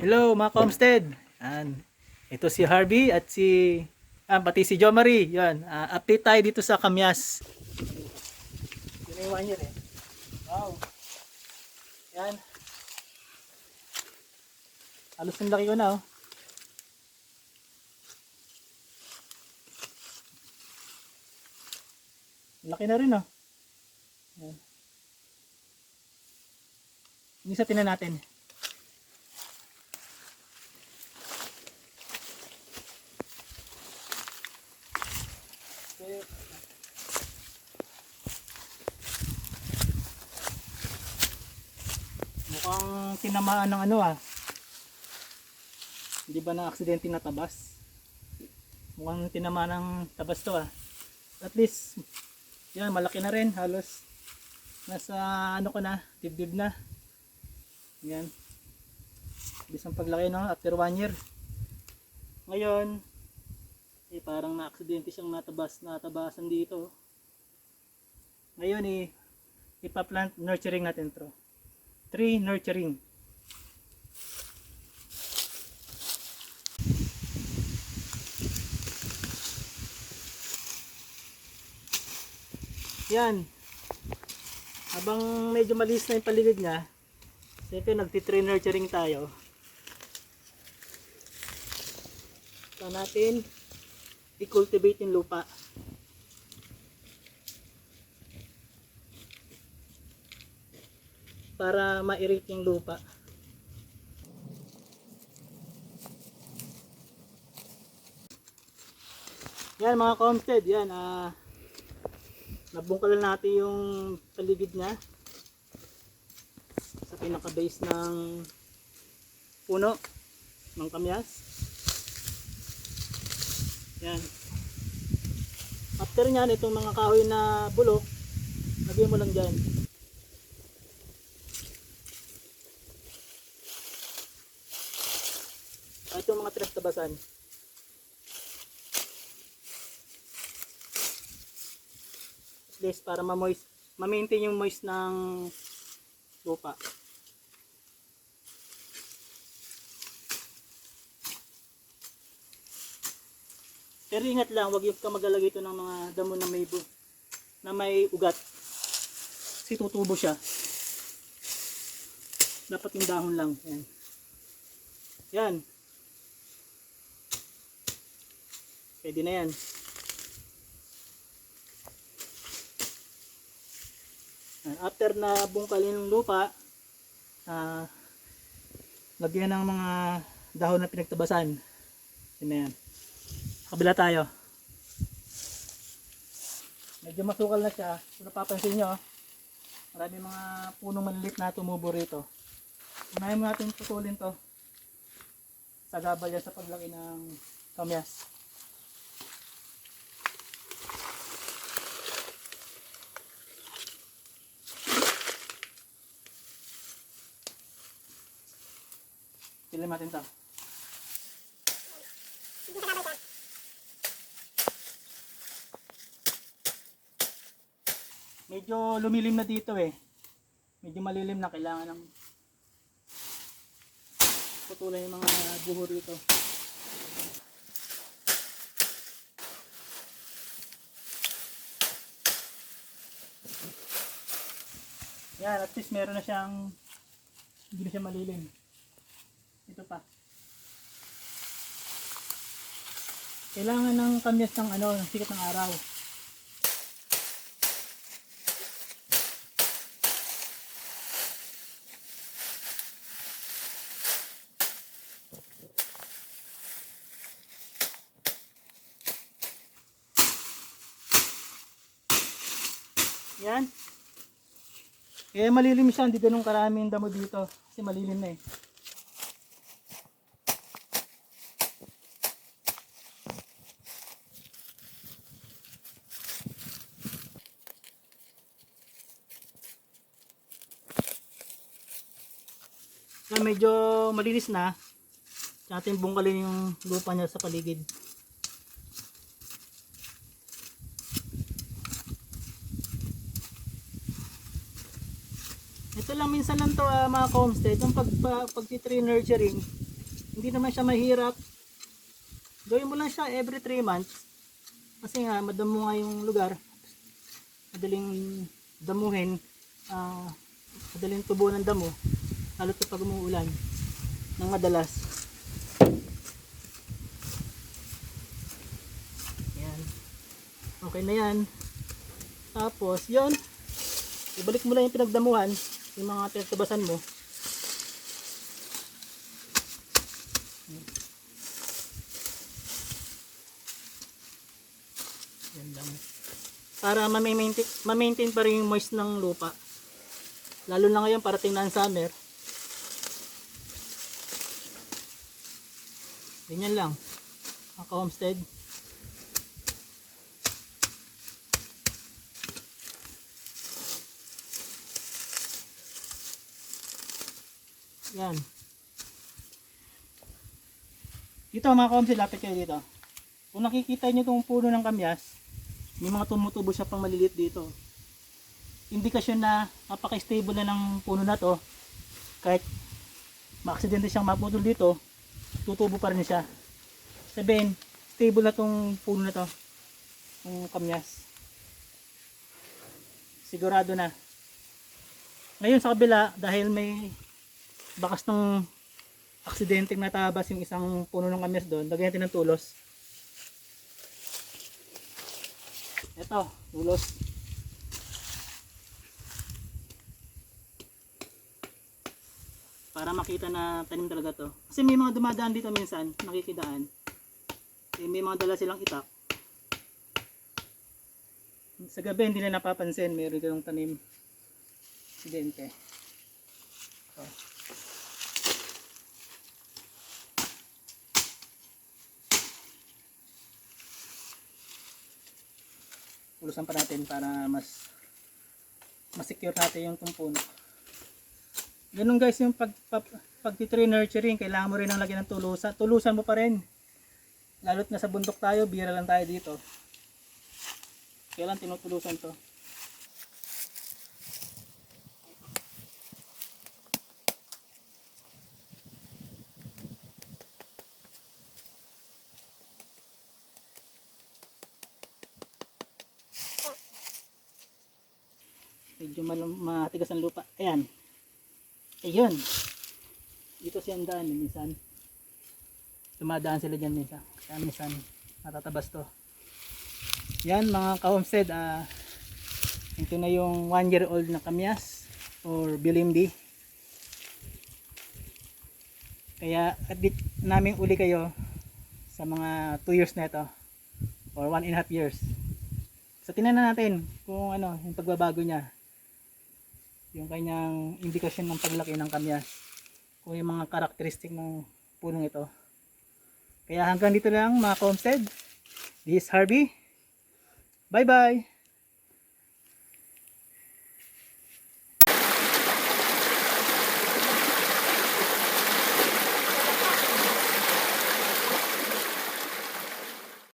Hello mga Comstead. Yan. Ito si Harvey at si ah, pati si Jo Marie. Yan. Ah, update tayo dito sa Kamyas. Yun one year eh. Wow. Yan. Halos ang laki ko na oh. Laki na rin oh. Yan. Isa tinan natin. Mukhang tinamaan ng ano ah. Hindi ba na aksidente na tabas? Mukhang tinamaan ng tabas to ah. At least, yan malaki na rin. Halos nasa ano ko na, dibdib na. Yan. Bisang paglaki no, after one year. Ngayon, eh parang na-aksidente siyang natabas, natabasan dito. Ngayon eh, ipaplant nurturing natin to. Tree nurturing. Yan. Habang medyo malis na yung paligid niya, siyempre nagtitree nurturing tayo. Ito natin i-cultivate yung lupa. Para ma-irrigate yung lupa. Yan mga comstead, yan ah nabungkalan natin yung paligid niya sa pinaka base ng puno ng kamyas. Yan. After nyan, itong mga kahoy na bulok, lagyan mo lang dyan. Itong mga tres tabasan. At least para ma-moist, ma-maintain yung moist ng lupa. Pero ingat lang, wag yung ka magalagay ito ng mga damo na may na may ugat. Kasi tutubo siya. Dapat yung dahon lang. Yan. Yan. Pwede na yan. After na bungkalin ng lupa, ah, lagyan ng mga dahon na pinagtabasan. Yan na yan. Kabila tayo. Medyo masukal na siya. Kung napapansin nyo, marami mga punong malilit na tumubo rito. Unahin mo natin putulin to. Sagabal yan sa paglaki ng kamyas. Pilim natin to. Medyo lumilim na dito eh. Medyo malilim na kailangan ng putulan yung mga buho rito. Yan, at least meron na siyang hindi na siya malilim. Ito pa. Kailangan ng kamyas ng ano, ng sikat ng araw. Yan. Eh malilim siya, hindi ganun karaming damo dito. Kasi malilim na eh. Na medyo malinis na. Natin bungkalin yung lupa niya sa paligid. Ito lang minsan lang to ah, mga homestead, yung pag, pag, pag tree nurturing, hindi naman siya mahirap. Gawin mo lang siya every 3 months. Kasi nga, madamo nga yung lugar. Madaling damuhin. ah madaling tubo ng damo. Lalo pag umuulan. Nang madalas. Yan. Okay na yan. Tapos, yon Ibalik mo lang yung pinagdamuhan. Yung mga pinagtabasan mo. Yan lang. Para ma-maintain, ma-maintain pa rin yung moist ng lupa. Lalo na ngayon parating na ang summer. Ganyan lang. Ako homestead. Yan. Dito mga homestead, lapit kayo dito. Kung nakikita nyo itong puno ng kamyas, may mga tumutubo siya pang maliliit dito. Indikasyon na napaka-stable na ng puno na to. Kahit maaksidente siyang maputol dito, tutubo pa rin siya. Sabihin, stable na tong puno na to. Yung kamyas. Sigurado na. Ngayon sa kabila, dahil may bakas ng aksidenteng natabas yung isang puno ng kamyas doon, lagyan natin ng tulos. Ito, tulos. Para makita na tanim talaga to. Kasi may mga dumadaan dito minsan, nakikidaan. Eh, may mga dala silang itak. Sa gabi hindi na napapansin, mayroon ganong tanim. Aksidente. Ito. Tulusan pa natin para mas mas secure natin yung tumpuno. Ganun guys yung pag, pag, pag-tree nurturing, kailangan mo rin ng lagyan ng tulusan. Tulusan mo pa rin. Lalo't nasa bundok tayo, bira lang tayo dito. Kailan tinutulusan to? Medyo matigas ang lupa. Ayan. Ayun. Dito siya ang daan minsan. Dumadaan sila dyan minsan. Kaya minsan natatabas to. Yan mga ka-homestead. ah ito na yung 1 year old na kamyas or bilimbi. Kaya adit namin uli kayo sa mga 2 years na ito or 1 and a half years. So tingnan na natin kung ano yung pagbabago niya yung kanyang indikasyon ng paglaki ng kamyas kung yung mga karakteristik ng punong ito. Kaya hanggang dito lang mga homestead this is Harvey. Bye bye